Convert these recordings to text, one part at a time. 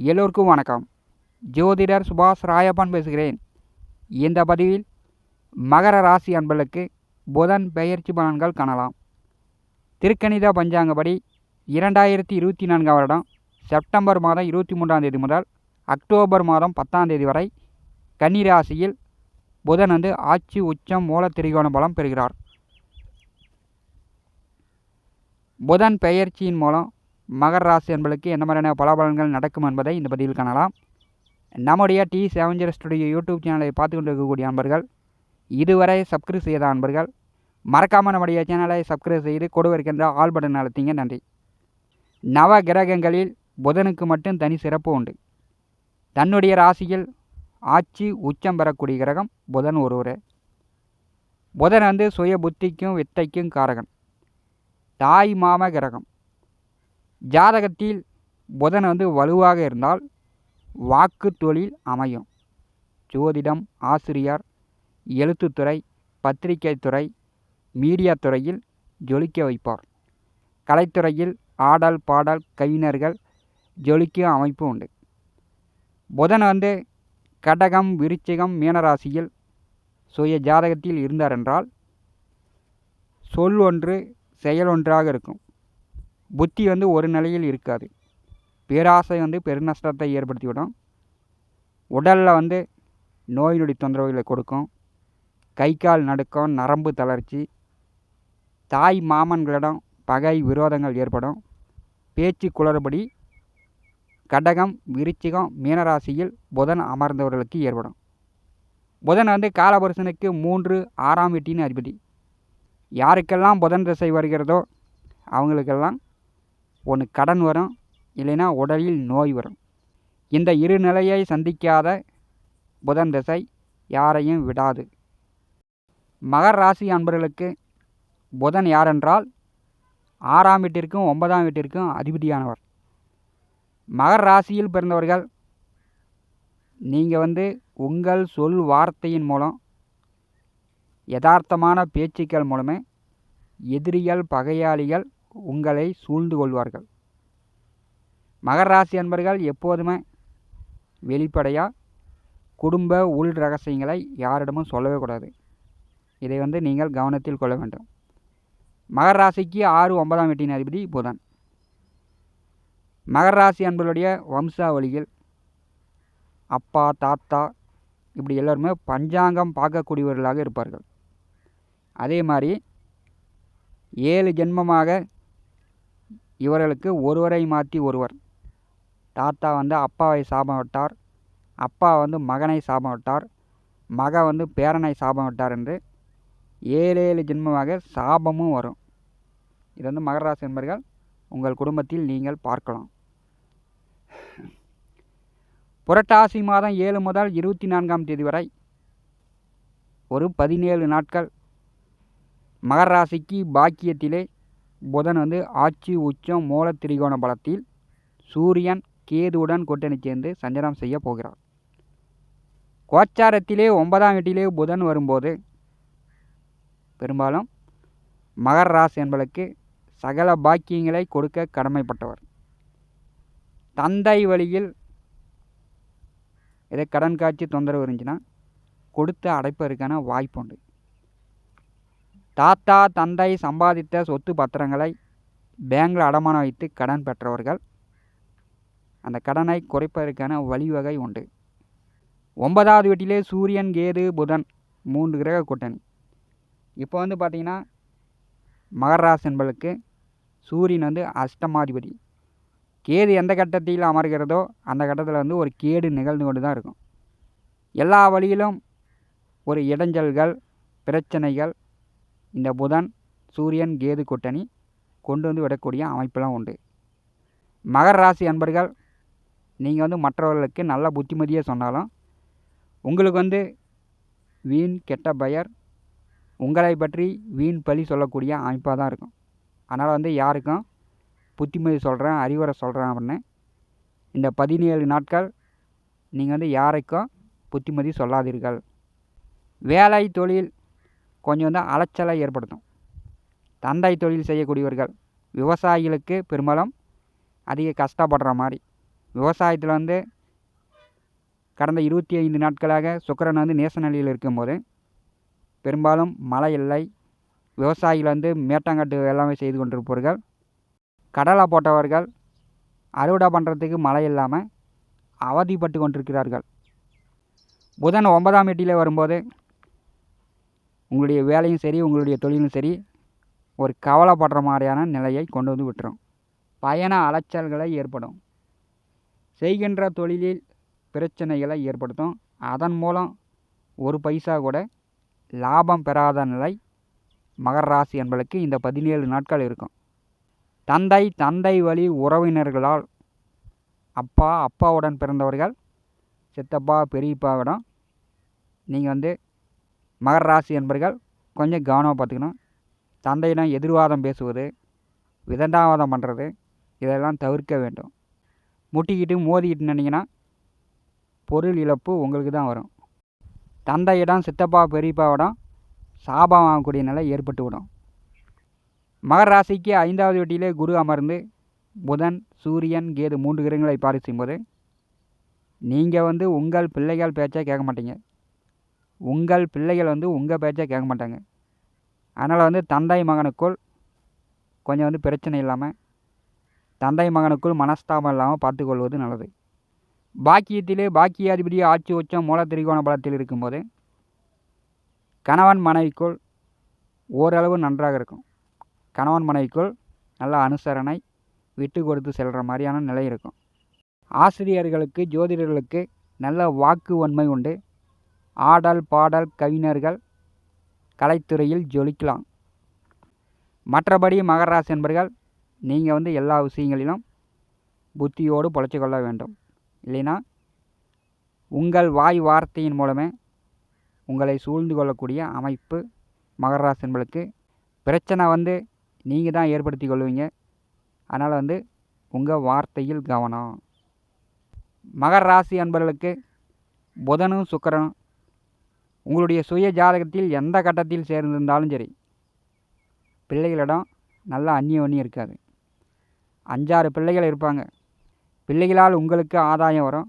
எல்லோருக்கும் வணக்கம். ஜோதிடர் சுபாஷ் ராயப்பன் பேசுகிறேன். இந்த பதிவில் மகர ராசி அன்பர்களுக்கு புதன் பெயர்ச்சி பலன்கள் காணலாம். திருக்கணித பஞ்சாங்கப்படி இரண்டாயிரத்தி இருபத்தி நான்காம் வருடம் செப்டம்பர் மாதம் இருபத்தி மூன்றாம் தேதி முதல் அக்டோபர் மாதம் பத்தாம் தேதி வரை கன்னி ராசியில் புதன் வந்து ஆட்சி உச்சம் மூல திரிகோண பலம் பெறுகிறார். புதன் பெயர்ச்சியின் மூலம் மகர ராசி என்பதற்கு என்ன மாதிரியான பலாபலன்கள் நடக்கும் என்பதை இந்த பதிவில் காணலாம். நம்முடைய டி செவஞ்சர் ஸ்டுடியோ யூடியூப் சேனலை பார்த்து கொண்டு இருக்கக்கூடிய அன்பர்கள் இதுவரை சப்ஸ்கிரைப் செய்த அன்பர்கள் மறக்காமல் நம்முடைய சேனலை சப்ஸ்கிரைப் செய்து கொடுவருக்கின்ற ஆல் பட்டன் அழுத்திங்க. நன்றி. நவ கிரகங்களில் புதனுக்கு மட்டும் தனி சிறப்பு உண்டு. தன்னுடைய ராசியில் ஆட்சி உச்சம் பெறக்கூடிய கிரகம் புதன் ஒருவர். புதன் வந்து சுய புத்திக்கும் வித்தைக்கும் காரகன். தாய் மாம கிரகம். ஜாதகத்தில் புதன் வந்து வலுவாக இருந்தால் வாக்கு தொழில் அமையும். ஜோதிடம் ஆசிரியர் எழுத்துத்துறை பத்திரிகை துறை மீடியா துறையில் ஜொலிக்க வைப்பார். கலைத்துறையில் ஆடல் பாடல் கவிஞர்கள் ஜொலிக்க அமைப்பு உண்டு. புதன் வந்து கடகம் விருச்சிகம் மீனராசியில் சுய ஜாதகத்தில் இருந்தார் என்றால் சொல் ஒன்று செயல் ஒன்றாக இருக்கும். புத்தி வந்து ஒரு நிலையில் இருக்காது. பேராசை வந்து பெருநஷ்டத்தை ஏற்படுத்திவிடும். உடலில் வந்து நோய் நொடி தொந்தரவுகளை கொடுக்கும். கை கால் நடுக்கம் நரம்பு தளர்ச்சி தாய் மாமன்களிடம் பகை விரோதங்கள் ஏற்படும். பேச்சு குளறுபடி கடகம் விருச்சிகம் மீனராசியில் புதன் அமர்ந்தவர்களுக்கு ஏற்படும். புதன் வந்து காலபுருஷனுக்கு மூன்று ஆறாம் வீட்டின் அதிபதி. யாருக்கெல்லாம் புதன் திசை வருகிறதோ அவங்களுக்கெல்லாம் ஒன்று கடன் வரும் இல்லைன்னா உடலில் நோய் வரும். இந்த இரு நிலையை சந்திக்காத புதன் திசை யாரையும் விடாது. மகர ராசி அன்பர்களுக்கு புதன் யாரென்றால் ஆறாம் வீட்டிற்கும் ஒன்பதாம் வீட்டிற்கும் அதிபதியானவர். மகர ராசியில் பிறந்தவர்கள் நீங்கள் வந்து உங்கள் சொல் வார்த்தையின் மூலம் யதார்த்தமான பேச்சுக்கள் மூலமே எதிரிகள் பகையாளிகள் உங்களை சூழ்ந்து கொள்வார்கள். மகர ராசி அன்பர்கள் எப்போதுமே வெளிப்படையாக குடும்ப உள் ரகசியங்களை யாரிடமும் சொல்லவே கூடாது. இதை வந்து நீங்கள் கவனத்தில் கொள்ள வேண்டும். மகர ராசிக்கு ஆறு ஒன்பதாம் வீட்டின் அதிபதி புதன். மகர ராசி அன்பர்களுடைய வம்சாவளியில் அப்பா தாத்தா இப்படி எல்லோருமே பஞ்சாங்கம் பார்க்கக்கூடியவர்களாக இருப்பார்கள். அதே மாதிரி ஏழு ஜென்மமாக இவர்களுக்கு ஒருவரை மாற்றி ஒருவர். தாத்தா வந்து அப்பாவை சாபம் விட்டார் அப்பா வந்து மகனை சாபம் விட்டார் மக வந்து பேரனை சாபம் விட்டார் என்று ஏழு ஏழு ஜென்மமாக சாபமும் வரும். இது வந்து மகராசி என்பர்கள் உங்கள் குடும்பத்தில் நீங்கள் பார்க்கலாம். புரட்டாசி மாதம் ஏழு முதல் இருபத்தி நான்காம் தேதி வரை ஒரு பதினேழு நாட்கள் மகராசிக்கு பாக்கியத்திலே புதன் வந்து ஆட்சி உச்சம் மூல திரிகோண பலத்தில் சூரியன் கேதுவுடன் கூட்டணி சேர்ந்து சஞ்சலம் செய்ய போகிறார். கோச்சாரத்திலே ஒன்பதாம் வீட்டிலே புதன் வரும்போது பெரும்பாலும் மகர ராசி என்பதற்கு சகல பாக்கியங்களை கொடுக்க கடமைப்பட்டவர். தந்தை வழியில் இதை கடன் காட்சி தொந்தரவு இருந்துச்சுன்னா கொடுத்து அடைப்பதற்கான வாய்ப்பு உண்டு. தாத்தா தந்தை சம்பாதித்த சொத்து பத்திரங்களை பேங்கில் அடமானம் வைத்து கடன் பெற்றவர்கள். அந்த கடனை குறைப்பதற்கான வழிவகை உண்டு. ஒன்பதாவது வீட்டிலே சூரியன் கேது புதன் மூன்று கிரக கூட்டணி. இப்போ வந்து பார்த்திங்கன்னா மகராசி என்பளுக்கு சூரியன் வந்து அஷ்டமாதிபதி. கேது எந்த கட்டத்தில் அமர்கிறதோ அந்த கட்டத்தில் வந்து ஒரு கேடு நிகழ்ந்து கொண்டு தான் இருக்கும். எல்லா வழியிலும் ஒரு இடைஞ்சல்கள் பிரச்சனைகள் இந்த புதன் சூரியன் கேது கூட்டணி கொண்டு வந்து விடக்கூடிய அமைப்பெல்லாம் உண்டு. மகர ராசி அன்பர்கள் நீங்கள் வந்து மற்றவர்களுக்கு நல்ல புத்திமதியாக சொன்னாலும் உங்களுக்கு வந்து வீண் கெட்ட பெயர் உங்களை பற்றி வீண் பழி சொல்லக்கூடிய அமைப்பாக தான் இருக்கும். அதனால் வந்து யாருக்கும் புத்திமதி சொல்கிறேன் அறிவுரை சொல்கிறேன் அப்படின்னு இந்த பதினேழு நாட்கள் நீங்கள் வந்து யாருக்கும் புத்திமதி சொல்லாதீர்கள். வேலை தொழில் கொஞ்சம் வந்து அலைச்சலை ஏற்படுத்தும். தந்தை தொழில் செய்யக்கூடியவர்கள் விவசாயிகளுக்கு பெரும்பாலும் அதிக கஷ்டப்படுற மாதிரி. விவசாயத்தில் வந்து கடந்த இருபத்தி ஐந்து நாட்களாக சுக்கரன் வந்து நேச நிலையில் இருக்கும்போது பெரும்பாலும் மழை இல்லை. விவசாயிகள் வந்து மேட்டாங்காட்டு எல்லாமே செய்து கொண்டிருப்பவர்கள். கடலை போட்டவர்கள் அறுவடை பண்ணுறதுக்கு மழை இல்லாமல் அவதிப்பட்டு கொண்டிருக்கிறார்கள். புதன் ஒன்பதாம் எட்டியில் வரும்போது உங்களுடைய வேலையும் சரி உங்களுடைய தொழிலும் சரி ஒரு கவலைப்படுற மாதிரியான நிலையை கொண்டு வந்து விட்டுரும். பயண அலைச்சல்களை ஏற்படும். செய்கின்ற தொழிலில் பிரச்சனைகளை ஏற்படுத்தும். அதன் மூலம் ஒரு பைசா கூட லாபம் பெறாத நிலை மகர ராசி என்பதற்கு இந்த பதினேழு நாட்கள் இருக்கும். தந்தை தந்தை வழி உறவினர்களால் அப்பா அப்பாவுடன் பிறந்தவர்கள் சித்தப்பா பெரியப்பாவிடம் நீங்கள் வந்து மகர ராசி என்பர்கள் கொஞ்சம் கவனமாக பார்த்துக்கணும். தந்தையிடம் எதிர்வாதம் பேசுவது விதண்டாவாதம் பண்ணுறது இதெல்லாம் தவிர்க்க வேண்டும். முட்டிக்கிட்டு மோதிக்கிட்டு நின்னீங்கன்னா பொருள் இழப்பு உங்களுக்கு தான் வரும். தந்தையிடம் சித்தப்பா பெரியப்பாவிடம் சாபம் வாங்கக்கூடிய நிலை ஏற்பட்டு விடும் மகர ராசிக்கு ஐந்தாவது வெட்டியிலே குரு அமர்ந்து புதன் சூரியன் கேது மூன்று கிரகங்களை பார்வை செய்யும்போது நீங்கள் வந்து உங்கள் பிள்ளைகள் பேச்சை கேட்க மாட்டீங்க. உங்கள் பிள்ளைகள் வந்து உங்கள் பேச்சை கேட்க மாட்டாங்க. அதனால் வந்து தந்தை மகனுக்குள் கொஞ்சம் வந்து பிரச்சனை இல்லாமல் தந்தை மகனுக்குள் மனஸ்தாபம் இல்லாமல் பார்த்துக்கொள்வது நல்லது. பாக்கியத்திலே பாக்கியாதிபதி ஆட்சி உச்சம் மூல திரிகோண பலத்தில் இருக்கும்போது கணவன் மனைவிக்குள் ஓரளவு நன்றாக இருக்கும். கணவன் மனைவிக்குள் நல்ல அனுசரணை விட்டு கொடுத்து செல்கிற மாதிரியான நிலை இருக்கும். ஆசிரியர்களுக்கு ஜோதிடர்களுக்கு நல்ல வாக்கு வன்மை உண்டு. ஆடல் பாடல் கவிஞர்கள் கலைத்துறையில் ஜொலிக்கலாம். மற்றபடி மகர ராசி என்பர்கள் நீங்கள் வந்து எல்லா விஷயங்களிலும் புத்தியோடு பொழைச்சி கொள்ள வேண்டும். இல்லைன்னா உங்கள் வாய் வார்த்தையின் மூலமே உங்களை சூழ்ந்து கொள்ளக்கூடிய அமைப்பு மகர ராசி என்பளுக்கு பிரச்சனை வந்து நீங்கள் தான் ஏற்படுத்தி கொள்வீங்க. அதனால் வந்து உங்கள் வார்த்தையில் கவனம். மகர ராசி அன்பர்களுக்கு புதனும் சுக்கரனும் உங்களுடைய சுய ஜாதகத்தில் எந்த கட்டத்தில் சேர்ந்திருந்தாலும் சரி பிள்ளைகளிடம் நல்ல அந்நிய இருக்காது. அஞ்சாறு பிள்ளைகள் இருப்பாங்க. பிள்ளைகளால் உங்களுக்கு ஆதாயம் வரும்.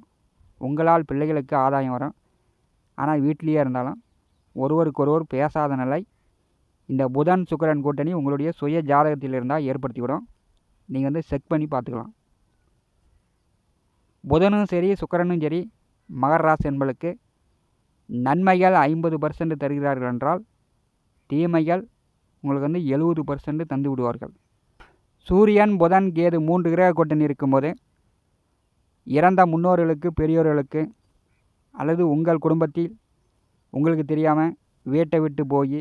உங்களால் பிள்ளைகளுக்கு ஆதாயம் வரும். ஆனால் வீட்லேயே இருந்தாலும் ஒருவருக்கொருவர் பேசாத நிலை இந்த புதன் சுக்கரன் கூட்டணி உங்களுடைய சுய ஜாதகத்தில் இருந்தால் ஏற்படுத்தி விடும் நீங்கள் வந்து செக் பண்ணி பார்த்துக்கலாம். புதனும் சரி சுக்கரனும் சரி மகர ராசி என்பளுக்கு நன்மைகள் ஐம்பது பர்சன்ட் தருகிறார்கள் என்றால் தீமைகள் உங்களுக்கு வந்து எழுபது பர்சன்ட் தந்து விடுவார்கள். சூரியன் புதன் கேது மூன்று கிரக கூட்டணி இருக்கும்போது இறந்த முன்னோர்களுக்கு பெரியோர்களுக்கு அல்லது உங்கள் குடும்பத்தில் உங்களுக்கு தெரியாமல் வீட்டை விட்டு போய்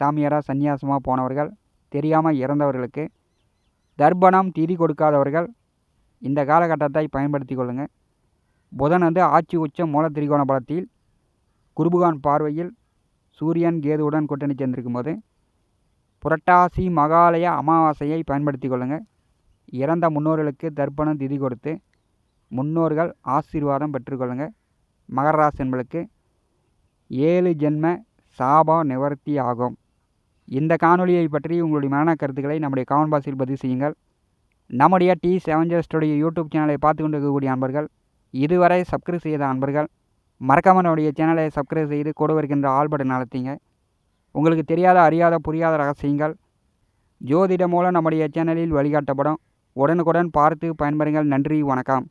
சாமியாராக சன்னியாசமாக போனவர்கள் தெரியாமல் இறந்தவர்களுக்கு தர்ப்பணம் திதி கொடுக்காதவர்கள் இந்த காலகட்டத்தை பயன்படுத்தி கொள்ளுங்கள் புதன் வந்து ஆட்சி உச்சம் மூல திரிகோண பலத்தில் குருபுகான் பார்வையில் சூரியன் கேதுவுடன் கூட்டணி சேர்ந்திருக்கும் போது புரட்டாசி மகாலய அமாவாசையை பயன்படுத்தி கொள்ளுங்கள் இறந்த முன்னோர்களுக்கு தர்ப்பணம் திதி கொடுத்து முன்னோர்கள் ஆசீர்வாதம் பெற்றுக்கொள்ளுங்கள் மகர ராசி என்பளுக்கு ஏழு ஜென்ம சாபம் நிவர்த்தி ஆகும். இந்த காணொலியை பற்றி உங்களுடைய மரண கருத்துக்களை நம்முடைய கமெண்ட் பாக்ஸில் பதிவு செய்யுங்கள். நம்முடைய டி செவன்ஜர்ஸ்டுடைய யூடியூப் சேனலை பார்த்து கொண்டு இருக்கக்கூடிய அன்பர்கள் இதுவரை சப்ஸ்கிரைப் செய்த அன்பர்கள் மறக்காமல் நம்முடைய சேனலை சப்ஸ்கிரைப் செய்து கூட வருகின்ற ஆள் பட்டன் அழுத்திங்க உங்களுக்கு தெரியாத அறியாத புரியாத ரகசியங்கள் ஜோதிடம் மூலம் நம்முடைய சேனலில் வழிகாட்டப்படும். உடனுக்குடன் பார்த்து பயன்பெறுங்கள். நன்றி வணக்கம்.